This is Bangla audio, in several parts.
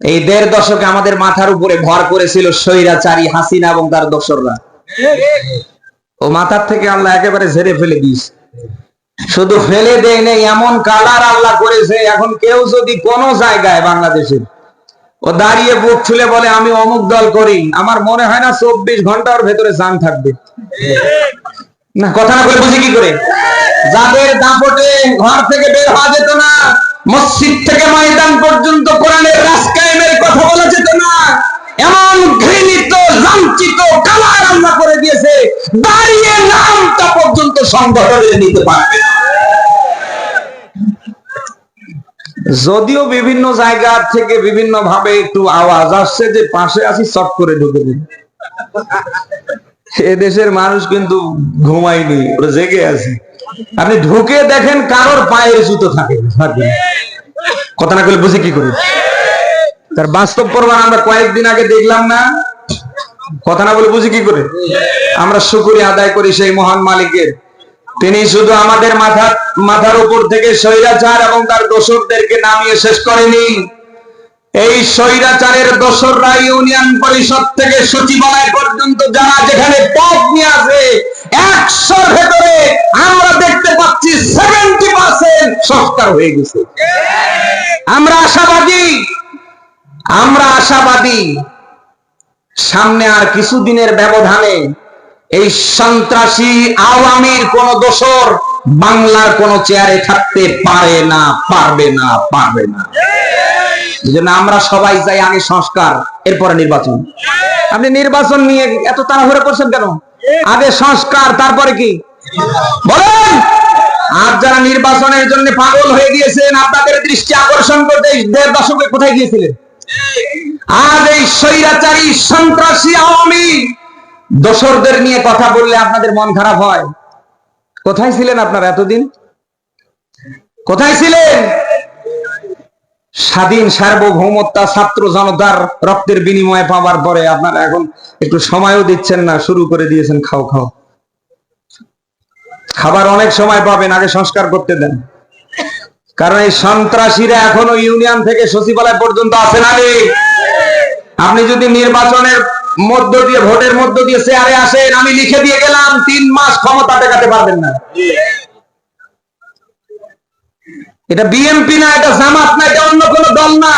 এই দেড় দশকে আমাদের মাথার উপরে ভর করেছিল স্বৈরাচারী হাসিনা এবং তার দোসররা। ও মাথার থেকে আল্লাহ একেবারে ঝেড়ে ফেলে দিস শুধু ফেলে দেয় নেই, এমন কালার আল্লাহ করেছে, এখন কেউ যদি কোন জায়গায় বাংলাদেশের ও দাঁড়িয়ে বুক ছুলে বলে, আমি অমুক দল করি। আমার মনে হয় না চব্বিশ ঘণ্টার ভেতরে জান থাকবে। না, কথা না করে বুঝি কি করে? যাদের দাপটে ঘর থেকে বের হওয়া যেত না মসজিদ থেকে ময়দান পর্যন্ত কোরআনের রাজকায়েমের কথা বলা যেত না। এমন ঘৃণিত, লাঞ্ছিত কালার আল্লাহ করে দিয়েছে, দাঁড়িয়ে নামটা পর্যন্ত সংগঠনে নিতে পারবে যদিও বিভিন্ন জায়গা থেকে বিভিন্ন ভাবে একটু আওয়াজ আসছে যে পাশে আসি চট করে ঢুকে দিন। এ দেশের মানুষ কিন্তু ঘুমায়নি, ওরা জেগে আছে। আপনি ঢুকে দেখেন কারোর পায়ের জুতো থাকে। কথা না করলে বুঝি কি করি? তার বাস্তব প্রমাণ আমরা কয়েকদিন আগে দেখলাম না। কথা না বলে বুঝি কি করে? আমরা শুকুরি আদায় করি সেই মহান মালিকের। তিনি শুধু আমাদের মাথা, মাথার উপর থেকে স্বৈরাচার এবং তার দোসরদেরকে নামিয়ে শেষ করেনি। এই স্বৈরাচারের দোসররা ইউনিয়ন পরিষদ থেকে সচিবালয় পর্যন্ত যারা যেখানে পদ নিয়ে আসে একশোর ভেতরে আমরা দেখতে পাচ্ছি সেভেন্টি পার্সেন্ট সংস্কার হয়ে গেছে। আমরা আশাবাদী আমরা আশাবাদী। সামনে আর কিছুদিনের ব্যবধানে এই সন্ত্রাসী আওয়ামীর কোন দোসর বাংলার কোন চেয়ারে থাকতে পারে না, পারবে না পারবে না। জন্য আমরা সবাই চাই আগে সংস্কার, এরপরে নির্বাচন। আপনি নির্বাচন নিয়ে এত তাড়াহুড়ো করছেন কেন? আগে সংস্কার, তারপরে কি? বলেন! আর যারা নির্বাচনের জন্য পাগল হয়ে গিয়েছেন, আপনাদের দৃষ্টি আকর্ষণ করতে দেড় দশকে কোথায় গিয়েছিলেন? আজ এই স্বৈরাচারী, সন্ত্রাসী, আওয়ামী দোসরদের নিয়ে কথা বললে আপনাদের মন খারাপ হয়। কোথায় ছিলেন আপনারা এতদিন? কোথায় ছিলেন? স্বাধীন সার্বভৌমত্তা ছাত্র জনতার রক্তের বিনিময়ে পাওয়ার পরে আপনারা এখন একটু সময়ও দিচ্ছেন না, শুরু করে দিয়েছেন, খাও খাও। খাবার অনেক সময় পাবেন, আগে সংস্কার করতে দেন। কারণ এই সন্ত্রাসীরা এখনও ইউনিয়ন থেকে সচিবালয় পর্যন্ত আছে না আপনি যদি নির্বাচনের মধ্য দিয়ে, ভোটের মধ্য দিয়ে চেয়ারে আসেন, আমি লিখে দিয়ে গেলাম, তিন মাস ক্ষমতা টেকাতে পারবেন না। এটা বিএনপি না, এটা জামাত না, এটা অন্য কোন দল না।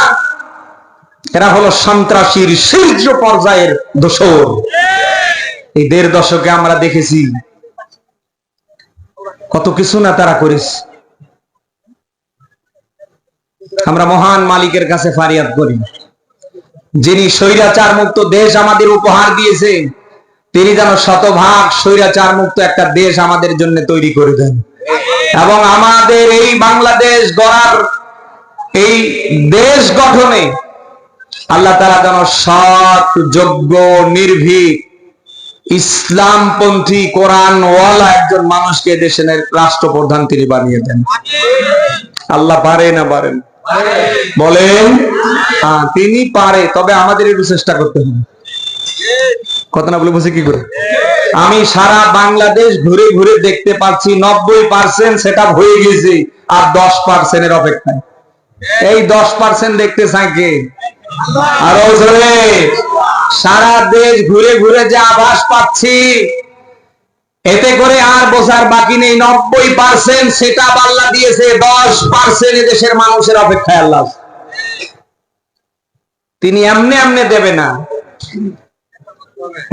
এরা হলো সন্ত্রাসীর শীর্ষ পর্যায়ের দোষর। এই দেড় দশকে আমরা দেখেছি কত কিছু না তারা করেছে। আমরা মহান মালিকের কাছে ফারিয়াদ করি। যিনি স্বৈরাচার মুক্ত দেশ আমাদের উপহার দিয়েছে, তিনি যেন শতভাগ স্বৈরাচার মুক্ত একটা দেশ আমাদের জন্য তৈরি করে দেন। এবং আমাদের এই বাংলাদেশ গড়ার এই দেশ গঠনে আল্লাহ তারা যেন সৎ যোগ্য নির্ভীক ইসলামপন্থী কোরআন ওয়ালা একজন মানুষকে দেশের রাষ্ট্রপ্রধান তিনি বানিয়ে দেন। আল্লাহ পারে না পারেন? বলেন? হ্যাঁ, তিনি পারে তবে আমাদের একটু চেষ্টা করতে হবে। কথা না বলে বুঝে কি করে? আমি সারা বাংলাদেশ ঘুরে ঘুরে দেখতে পাচ্ছি, নব্বই পার্সেন্ট সেটা হয়ে গেছে আর দশ পার্সেন্টের অপেক্ষায়। এই দশ পার্সেন্ট দেখতে চাই কে? আরও জোরে সারা দেশ ঘুরে ঘুরে যে আভাস পাচ্ছি, এতে করে আর বোঝার বাকি নেই। নব্বই পার্সেন্ট সেটা আল্লাহ দিয়েছে, দশ পার্সেন্ট দেশের মানুষের অপেক্ষায় আল্লাহ। তিনি এমনি এমনি দেবে না।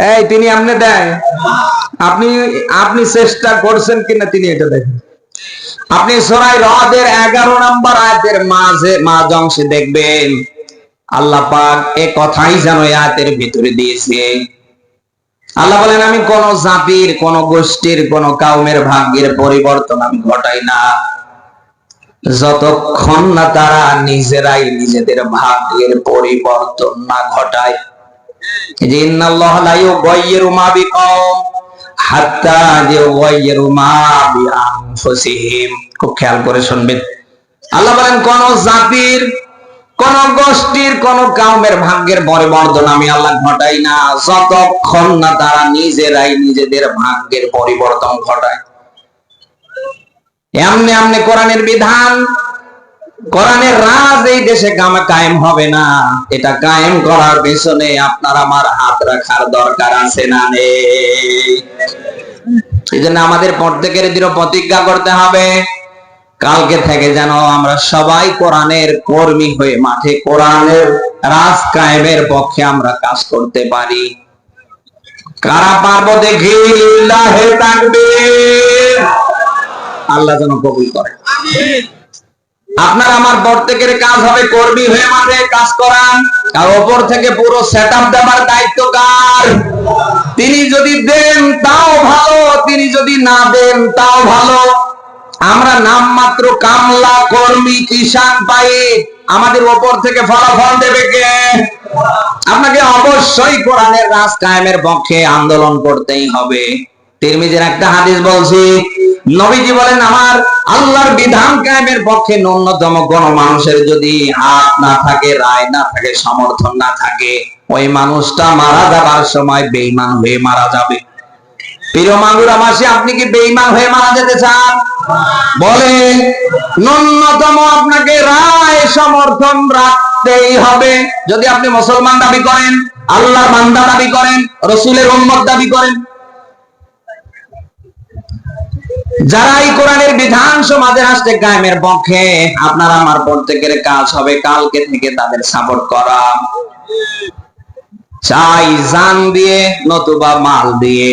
এই, তিনি এমনি দেয়। আপনি আপনি চেষ্টা করছেন কিনা তিনি এটা দেখেন। আপনি সরাই হ্রদের এগারো নম্বর আয়াতের মাঝে, মাঝ অংশে দেখবেন, আল্লাহ পাক এ কথাই যেন আয়াতের ভিতরে দিয়েছে। আল্লাহ বলেন, আমি কোন জাতির, কোন গোষ্ঠীর, কোন কাউমের ভাগ্যের পরিবর্তন আমি ঘটাই না। যতক্ষণ না তারা নিজেরাই নিজেদের ভাগ্যের পরিবর্তন না ঘটায় যে ইন্নাল্লাহ ভাগ্যের আমি আল্লাহ ঘটাই না। যতক্ষণ না তারা নিজেরাই নিজেদের ভাগ্যের পরিবর্তন ঘটায়। এমনি এমনি কোরআনের বিধান কোরআনের রাজ এই দেশে কায়েম হবে না। এটা কায়েম করার পেছনে আপনার আমার হাত রাখার দরকার আছে না নেই। এই জন্য আমাদের প্রত্যেকের দৃঢ় প্রতিজ্ঞা করতে হবে। কালকে থেকে যেন আমরা সবাই কোরআনের কর্মী হয়ে মাঠে কোরআনের রাজ কায়েমের পক্ষে আমরা কাজ করতে পারি। কারা পারব দেখি? আল্লাহ যেন কবুল করে। আপনার আমার প্রত্যেকের কাজ হবে কর্মী হয়ে মাঠে কাজ করান আর ওপর থেকে পুরো সেট আপ দেওয়ার দায়িত্ব কার? তিনি যদি দেন, তাও ভালো। তিনি যদি না দেন, তাও ভালো। আমরা নামমাত্র কামলা কর্মী কিষান পাই। আমাদের ওপর থেকে ফলাফল দেবে কে? আপনাকে অবশ্যই কোরআনের রাজ কায়েমের পক্ষে আন্দোলন করতেই হবে। তিরমিজের একটা হাদিস বলছি, নবীজি বলেন, আমার আল্লাহর বিধান কায়েমের পক্ষে ন্যূনতম কোন মানুষের যদি হাত না থাকে, রায় না থাকে, সমর্থন না থাকে, ওই মানুষটা মারা যাবার সময় বেঈমান হয়ে মারা যাবে। প্রিয় মাগুরা মাসি, আপনি কি বেঈমান হয়ে মারা যেতে চান? বলেন, ন্যূনতম আপনাকে রায়, সমর্থন রাখতেই হবে। যদি আপনি মুসলমান দাবি করেন, আল্লাহর বান্দা দাবি করেন, রসুলের উম্মত দাবি করেন যারা এই কোরআনের বিধান সমাজে আসতে কায়েমের পক্ষে, আপনার আমার প্রত্যেকের কাজ হবে কালকে থেকে তাদের সাপোর্ট করা। চাই জান দিয়ে নতুবা মাল দিয়ে।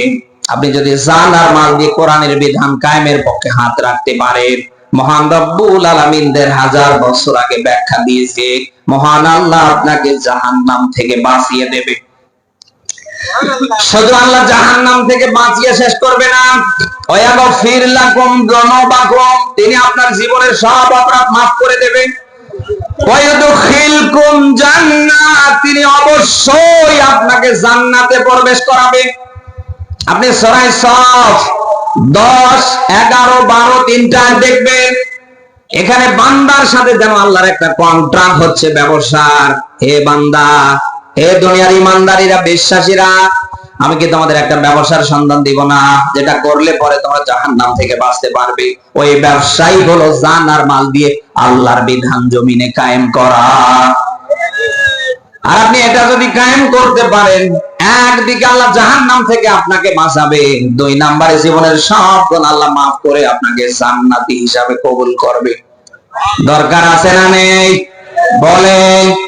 আপনি যদি জান আর মাল দিয়ে কোরআনের বিধান কায়েমের পক্ষে হাত রাখতে পারেন, মহান রব্বুল আলমিনদের হাজার বছর আগে ব্যাখ্যা দিয়েছে, মহান আল্লাহ আপনাকে জাহান্নাম থেকে বাঁচিয়ে দেবে। আল্লাহ জাহান্নাম থেকে বাঁচিয়ে শেষ করবে না। তিনি আপনার জীবনের সব অপরাধ মাফ করে দেবেন। তিনি অবশ্যই আপনাকে জান্নাতে প্রবেশ করাবে। আপনি সরাই সব দশ, এগারো, বারো, তিনটা দেখবেন। এখানে বান্দার সাথে যেন আল্লাহর একটা কন্ট্রাক্ট হচ্ছে, ব্যবসার। হে বান্দা হে দুনিয়ার ইমানদারিরা, বিশ্বাসীরা, আমি কি তোমাদের একটা ব্যবসার সন্ধান দিব না? যেটা করলে পরে তোমরা জাহান নাম থেকে বাঁচতে পারবে। ওই ব্যবসায়ী হলো জান আর মাল দিয়ে আল্লাহর বিধান জমিনে কায়েম করা। আর আপনি এটা যদি কায়েম করতে পারেন, একদিকে আল্লাহ জাহান নাম থেকে আপনাকে বাঁচাবে, দুই নাম্বারে জীবনের সব গুণ আল্লাহ মাফ করে আপনাকে জান্নাতি হিসাবে কবুল করবে। দরকার আছে না নেই? বলেন।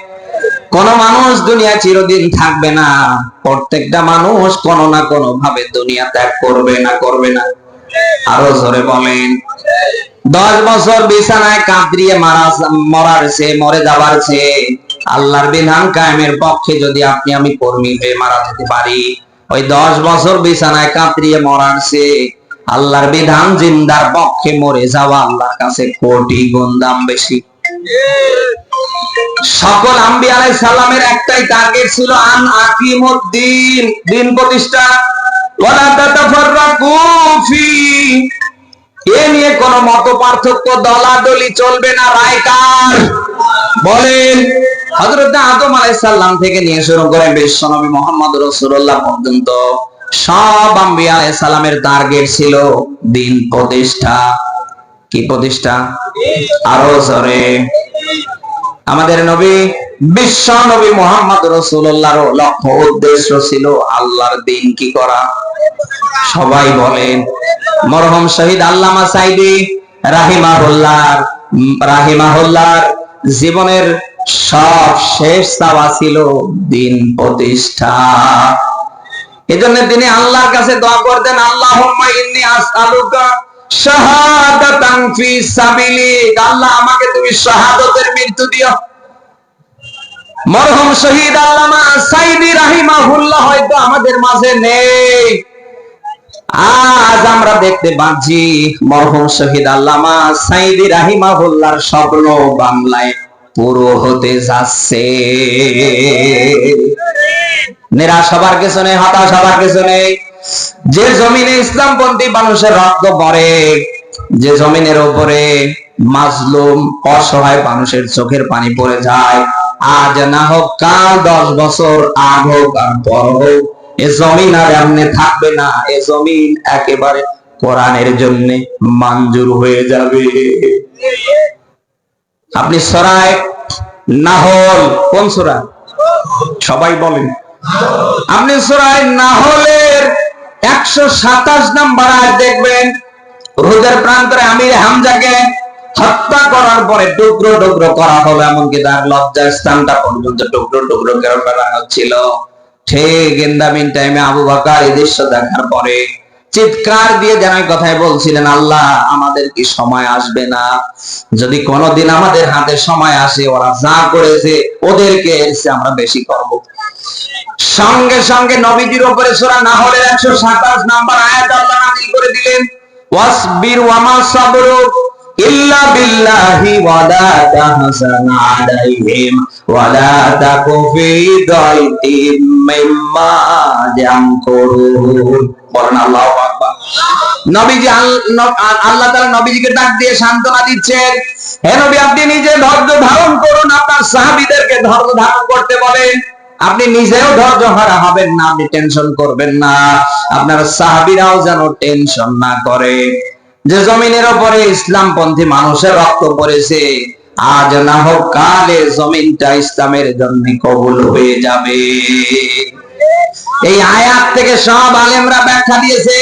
কোন মানুষ দুনিয়া চিরদিন থাকবে না। প্রত্যেকটা মানুষ কোন না কোন ভাবে দুনিয়া ত্যাগ করবে না করবে না। আরও জোরে বলেন। দশ বছর বিছানায় কাঁদরিয়ে মারা মরার সে মরে যাবার সে আল্লাহর বিধান কায়েমের পক্ষে যদি আপনি আমি কর্মী হয়ে মারা যেতে পারি, ওই দশ বছর বিছানায় কাঁদরিয়ে মরার সে আল্লাহর বিধান জিন্দার পক্ষে মরে যাওয়া আল্লাহর কাছে কোটি গুণ দাম বেশি। সকল আম্বি আলাই সালামের একটাই টার্গেট ছিল আন আকিমুদ্দিন, দিন প্রতিষ্ঠা। ওয়ালা তাতাফাররাকু ফি। এ নিয়ে কোন মত পার্থক্য দলাদলি চলবে না রায় কার বলেন, হযরত আদম থেকে নিয়ে শুরু করে বিশ্বনবী মুহাম্মদ রাসূলুল্লাহ পর্যন্ত সব টার্গেট ছিল দিন প্রতিষ্ঠা। কি প্রতিষ্ঠা? আরও জোরে। আমাদের নবী, বিশ্ব নবী মোহাম্মদ রসুল্লাহর লক্ষ্য উদ্দেশ্য ছিল আল্লাহর দিন কি করা। সবাই বলেন, মরহম শহীদ আল্লামা সাইদি রাহিমাহুল্লাহর রাহিমাহুল্লাহর জীবনের সব শেষ চাওয়া ছিল দিন প্রতিষ্ঠা। এজন্য তিনি আল্লাহর কাছে দোয়া করতেন, আল্লাহুম্মা ইন্নী আসআলুকা শাহাদাতান ফি আল্লাহ আমাকে তুমি শাহাদাতের মৃত্যু দিও। শহীদ হয়তো আমাদের মাঝে নেই। আজ আমরা দেখতে পাচ্ছি শহীদ আল্লামা সাইদি স্বপ্ন বাংলায় পুরো হতে যাচ্ছে। নেই। যে জমিনে ইসলামপন্থী মানুষের রক্ত পড়ে, যে জমিনের উপরে মাজলুম, অসহায় মানুষের চোখের পানি পড়ে যায়, আজ না হোক কাল দশ বছর আগ হোক আর পর হোক, এ জমিন আর এমনি থাকবে না, এ জমিন একেবারে কোরআনের জন্য মঞ্জুর হয়ে যাবে। আপনি সরায় নাহল, কোন সরা সবাই বলেন। আপনি সরায় নাহলের একশো সাতাশ নাম্বার আজ দেখবেন রোদের প্রান্তরে আমির হামজাকে হত্যা করার পরে টুকরো টুকরো করা হলো এমনকি তার লজ্জার স্থানটা পর্যন্ত টুকরো টুকরো করে হচ্ছিল ঠিক ইন টাইমে আবু বাকার এই দৃশ্য দেখার পরে চিৎকার দিয়ে যেন কথাই বলছিলেন, আল্লাহ, আমাদের কি সময় আসবে না? যদি কোনোদিন আমাদের হাতে সময় আসে, ওরা যা করেছে, ওদেরকে চেয়ে আমরা বেশি করব। সঙ্গে সঙ্গে নবীজির উপরে সূরা নাহলের 127 নাম্বার আয়াত আল্লাহ নাযিল করে দিলেন, ওয়াসবির ওয়ামা সাবরু ইল্লা বিল্লাহি ওয়ালা তাহজান আলাইহিম ওয়ালা তাকু ফি দাইতিম মিম্মা ইয়ামকুরুন। আপনি নিজেও ধৈর্য হারা হবেন না, আপনি টেনশন করবেন না। আপনার সাহাবীরাও যেন টেনশন না করে। যে জমিনের উপরে ইসলামপন্থী মানুষের রক্ত পড়েছে, আজ না হোক কালে জমিনটা ইসলামের জন্য কবুল হয়ে যাবে। এই আয়াত থেকে সব আলেমরা ব্যাখ্যা দিয়েছে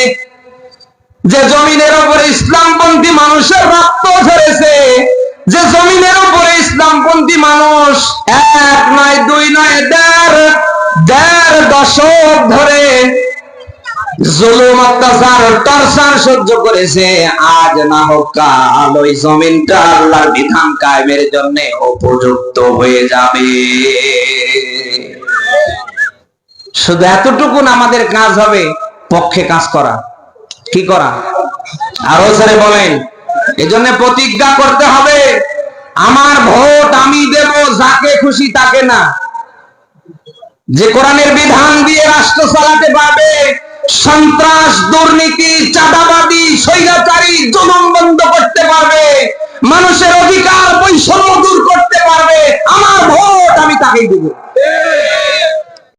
যে জমিনের উপরে ইসলামপন্থী মানুষের রক্ত ঝরেছে। যে জমিনের উপরে ইসলামপন্থী মানুষ এক নয়, দুই নয়, দেড় দেড় দশক ধরে জুলুম, অত্যাচার, টর্চার সহ্য করেছে। আজ না হোক কাল ওই জমিনটা আল্লাহর বিধান কায়েমের জন্য উপযুক্ত হয়ে যাবে। শুধু এতটুকুন আমাদের কাজ হবে পক্ষে কাজ করা। কি করা? আরও স্যারে বলেন। এজন্য প্রতিজ্ঞা করতে হবে, আমার ভোট আমি দেব, যাকে খুশি তাকে না। যে কোরআনের বিধান দিয়ে রাষ্ট্র চালাতে পারবে, সন্ত্রাস, দুর্নীতি চাঁদাবাদী স্বৈরাচারী, জুলুম বন্ধ করতে পারবে, মানুষের অধিকার বৈষম্য দূর করতে পারবে, আমার ভোট আমি তাকেই দেবো।